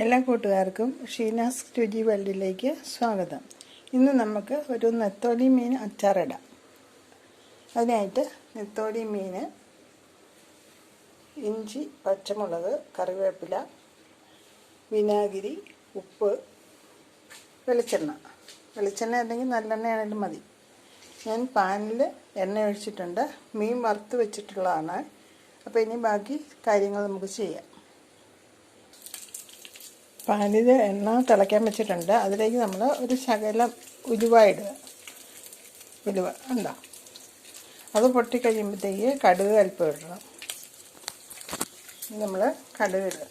എല്ലാ കൂട്ടുകാർക്കും ഷീനാസ് രുചി വേൾഡിലേക്ക് സ്വാഗതം. ഇന്ന് നമുക്ക് ഒരു നെത്തോലി മീൻ അച്ചാറിടാം. അതിനായിട്ട് നെത്തോലി മീൻ ഇഞ്ചി പച്ചമുളക് കറിവേപ്പില വിനാഗിരി ഉപ്പ് വെളിച്ചെണ്ണ. വെളിച്ചെണ്ണ അല്ലെങ്കിൽ നല്ലെണ്ണയാണെങ്കിലും മതി. ഞാൻ പാനിൽ എണ്ണ ഒഴിച്ചിട്ടുണ്ട്. മീൻ വറുത്ത് വെച്ചിട്ടുള്ളതാണ്. അപ്പോൾ ഇനി ബാക്കി കാര്യങ്ങൾ നമുക്ക് ചെയ്യാം. പാനിൽ എണ്ണ തിളയ്ക്കാൻ വെച്ചിട്ടുണ്ട്. അതിലേക്ക് നമ്മൾ ഒരു ശകലം ഉലുവ ഇടുക. ഉലുവ ഉണ്ടോ അത് പൊട്ടിക്കഴിയുമ്പോഴത്തേക്ക് കടുക് അല്പം ഇടണം. നമ്മൾ കടുക് ഇടുക.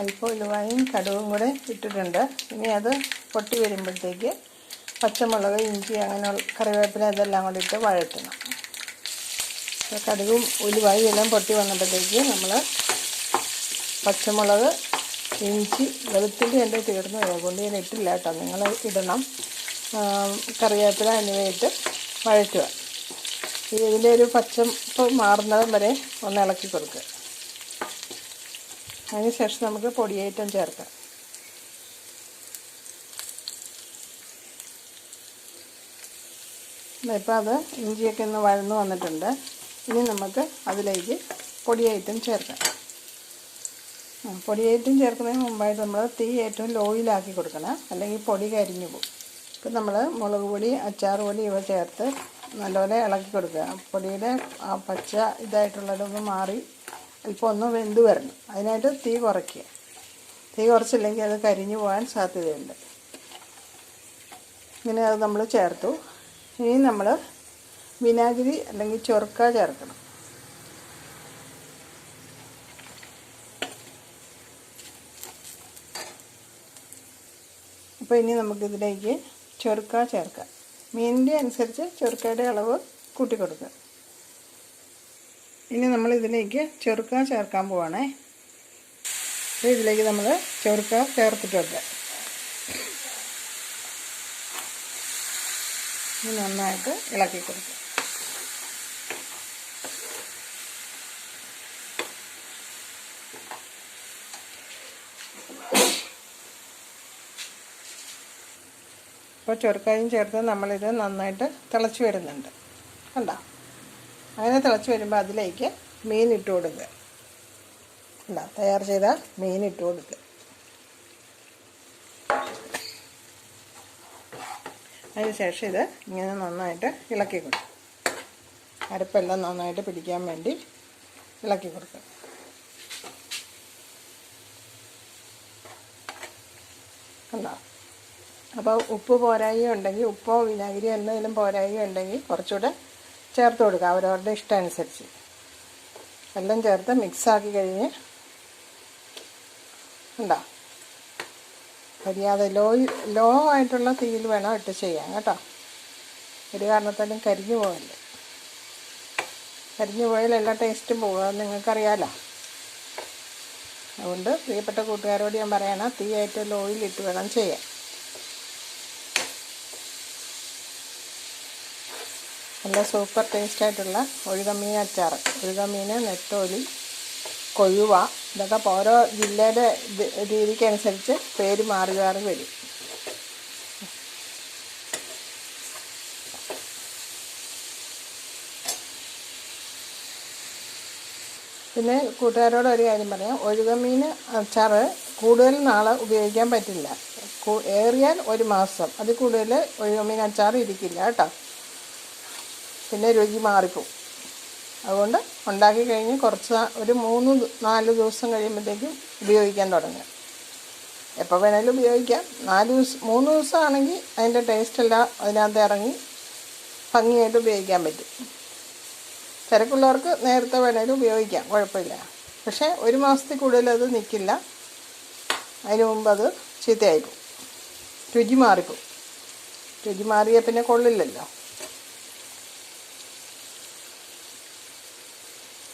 അല്പം ഉലുവായും കടുവും കൂടെ ഇട്ടിട്ടുണ്ട്. ഇനി അത് പൊട്ടി വരുമ്പോഴത്തേക്ക് പച്ചമുളക് ഇഞ്ചി അങ്ങനെ കറിവേപ്പില ഇതെല്ലാം കൂടി ഇട്ട് വഴറ്റണം. കടുകും ഉലുവായും എല്ലാം പൊട്ടി വന്നപ്പോഴത്തേക്ക് നമ്മൾ പച്ചമുളക് ഇഞ്ചി വെളുത്തുള്ളി എന്റെ തീർന്നു അതുകൊണ്ട് ഞാൻ ഇട്ടില്ല കേട്ടോ. നിങ്ങൾ ഇടണം. കറിവേപ്പില എന്നിവയിട്ട് വഴറ്റുക. ഇതിന്റെ ഒരു പച്ചപ്പ് മാറുന്നതും വരെ ഒന്ന് ഇളക്കി കൊടുക്കുക. അതിന് ശേഷം നമുക്ക് പൊടിയേറ്റം ചേർക്കാം. ഇപ്പം അത് ഇഞ്ചിയൊക്കെ ഒന്ന് വഴന്നു വന്നിട്ടുണ്ട്. ഇനി നമുക്ക് അതിലേക്ക് പൊടിയേറ്റം ചേർക്കാം. പൊടിയേറ്റം ചേർക്കുന്നതിന് മുമ്പായിട്ട് നമ്മൾ തീ ഏറ്റവും ലോയിലാക്കി കൊടുക്കണം. അല്ലെങ്കിൽ പൊടി കരിഞ്ഞു പോകും. ഇപ്പം നമ്മൾ മുളക് പൊടി അച്ചാർ പൊടി ഇവ ചേർത്ത് നല്ലപോലെ ഇളക്കി കൊടുക്കുക. പൊടിയുടെ ആ പച്ച ഇതായിട്ടുള്ളതൊന്ന് മാറി അല്പം ഒന്ന് വെന്ത് വരണം. അതിനായിട്ട് തീ കുറയ്ക്കുക. തീ കുറച്ചില്ലെങ്കിൽ അത് കരിഞ്ഞു പോകാൻ സാധ്യതയുണ്ട്. ഇങ്ങനെ അത് നമ്മൾ ചേർത്തു. ഇനി നമ്മൾ വിനാഗിരി അല്ലെങ്കിൽ ചൊറുക്ക ചേർക്കണം. അപ്പോൾ ഇനി നമുക്കിതിലേക്ക് ചൊറുക്ക ചേർക്കാം. മീനിന്റെ അനുസരിച്ച് ചൊറുക്കയുടെ അളവ് കൂട്ടി കൊടുക്കുക ഇനി നമ്മൾ ഇതിലേക്ക് ചെറുക്ക ചേർക്കാൻ പോവാണേ. അപ്പോൾ ഇതിലേക്ക് നമ്മൾ ചെറുക്ക ചേർത്തിട്ടുണ്ട്. ഇനി നന്നായിട്ട് ഇളക്കി കൊടുക്കും. അപ്പോൾ ചെറുക്കായും ചേർത്ത് നമ്മളിത് നന്നായിട്ട് തിളച്ച് വരുന്നുണ്ട്. കണ്ടോ? അങ്ങനെ തിളച്ച് വരുമ്പോൾ അതിലേക്ക് മീൻ ഇട്ട് കൊടുക്കുക അല്ല തയ്യാർ ചെയ്ത മീൻ ഇട്ട് കൊടുക്കുക അതിന് ശേഷം ഇത് ഇങ്ങനെ നന്നായിട്ട് ഇളക്കി കൊടുക്കും. അരപ്പെല്ലാം നന്നായിട്ട് പിടിക്കാൻ വേണ്ടി ഇളക്കി കൊടുക്കുക കണ്ടോ? അപ്പോൾ ഉപ്പ് പോരായി ഉണ്ടെങ്കിൽ ഉപ്പോ വിനാഗിരി എന്തെങ്കിലും പോരായി ഉണ്ടെങ്കിൽ കുറച്ചുകൂടെ ചേർത്ത് കൊടുക്കുക അവരവരുടെ ഇഷ്ടം അനുസരിച്ച് എല്ലാം ചേർത്ത് മിക്സാക്കി കഴിഞ്ഞ് ഉണ്ടോ കരിയാതെ ലോ ലോ ആയിട്ടുള്ള തീയിൽ വേണം ഇട്ട് ചെയ്യാൻ കേട്ടോ? ഒരു കാരണത്താലും കരിഞ്ഞു പോകല്ലേ കരിഞ്ഞു പോയാൽ എല്ലാ ടേസ്റ്റും പോകുക നിങ്ങൾക്കറിയാലോ. അതുകൊണ്ട് പ്രിയപ്പെട്ട കൂട്ടുകാരോട് ഞാൻ പറയണം തീ ഏറ്റവും ലോയിൽ ഇട്ട് വേണം ചെയ്യാൻ. നല്ല സൂപ്പർ ടേസ്റ്റ് ആയിട്ടുള്ള ഒഴുകമീൻ അച്ചാർ ഒഴുകമീൻ നെത്തോലി കൊഴുവ ഇതൊക്കെ ഓരോ ജില്ലയുടെ രീതിക്കനുസരിച്ച് പേര് മാറി മാറി വരും. പിന്നെ കൂട്ടുകാരോട് ഒരു കാര്യം പറയാം. ഒഴുകമീൻ അച്ചാർ കൂടുതൽ നാളെ ഉപയോഗിക്കാൻ പറ്റില്ല. ഏറിയാൽ ഒരു മാസം. അതിൽ കൂടുതൽ ഒഴുകമീൻ അച്ചാർ ഇരിക്കില്ല കേട്ടോ. പിന്നെ രുചി മാറിപ്പോവും. അതുകൊണ്ട് ഉണ്ടാക്കി കഴിഞ്ഞ് കുറച്ച് ഒരു മൂന്ന് നാല് ദിവസം കഴിയുമ്പോഴത്തേക്കും ഉപയോഗിക്കാൻ തുടങ്ങുക. എപ്പോൾ വേണേലും ഉപയോഗിക്കാം. നാല് ദിവസം മൂന്ന് ദിവസമാണെങ്കിൽ അതിന്റെ ടേസ്റ്റ് എല്ലാം അതിനകത്ത് ഇറങ്ങി ഭംഗിയായിട്ട് ഉപയോഗിക്കാൻ പറ്റും. തിരക്കുള്ളവർക്ക് നേരത്തെ വേണേലും ഉപയോഗിക്കാം കുഴപ്പമില്ല. പക്ഷേ ഒരു മാസത്തിൽ കൂടുതൽ അത് നിൽക്കില്ല അതിന് മുമ്പ് അത് ചീത്തയായിപ്പോവും. രുചി മാറിപ്പോവും. രുചി മാറിയാൽ പിന്നെ കൊള്ളില്ലല്ലോ.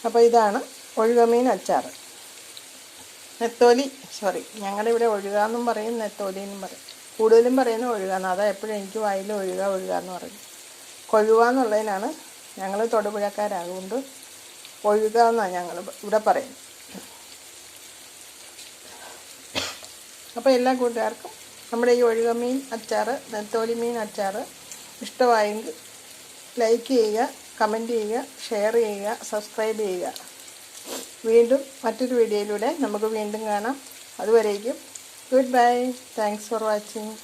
അപ്പോൾ ഇതാണ് ഒഴുകമീൻ അച്ചാർ നെത്തോലി സോറി ഞങ്ങളുടെ ഇവിടെ ഒഴുകാന്നും പറയും നെത്തോലി എന്നും പറയും. കൂടുതലും പറയുന്നത് ഒഴുകാന്ന്. അതാ എപ്പോഴും എനിക്ക് വായിൽ ഒഴുക എന്ന് പറയും. കൊഴുക എന്നുള്ളതിനാണ് ഞങ്ങൾ തൊടുപുഴക്കാരാകൊണ്ട് ഒഴുക എന്നാണ് ഞങ്ങൾ ഇവിടെ പറയുന്നത്. അപ്പോൾ എല്ലാ കൂട്ടുകാർക്കും നമ്മുടെ ഈ ഒഴുകമീൻ അച്ചാർ നെത്തോലി മീൻ അച്ചാർ ഇഷ്ടമായെങ്കിൽ ലൈക്ക് ചെയ്യുക കമന്റ് ചെയ്യുക ഷെയർ ചെയ്യുക സബ്സ്ക്രൈബ് ചെയ്യുക. വീണ്ടും മറ്റൊരു വീഡിയോയിലൂടെ നമുക്ക് വീണ്ടും കാണാം. അതുവരേക്കും good bye. Thanks for watching.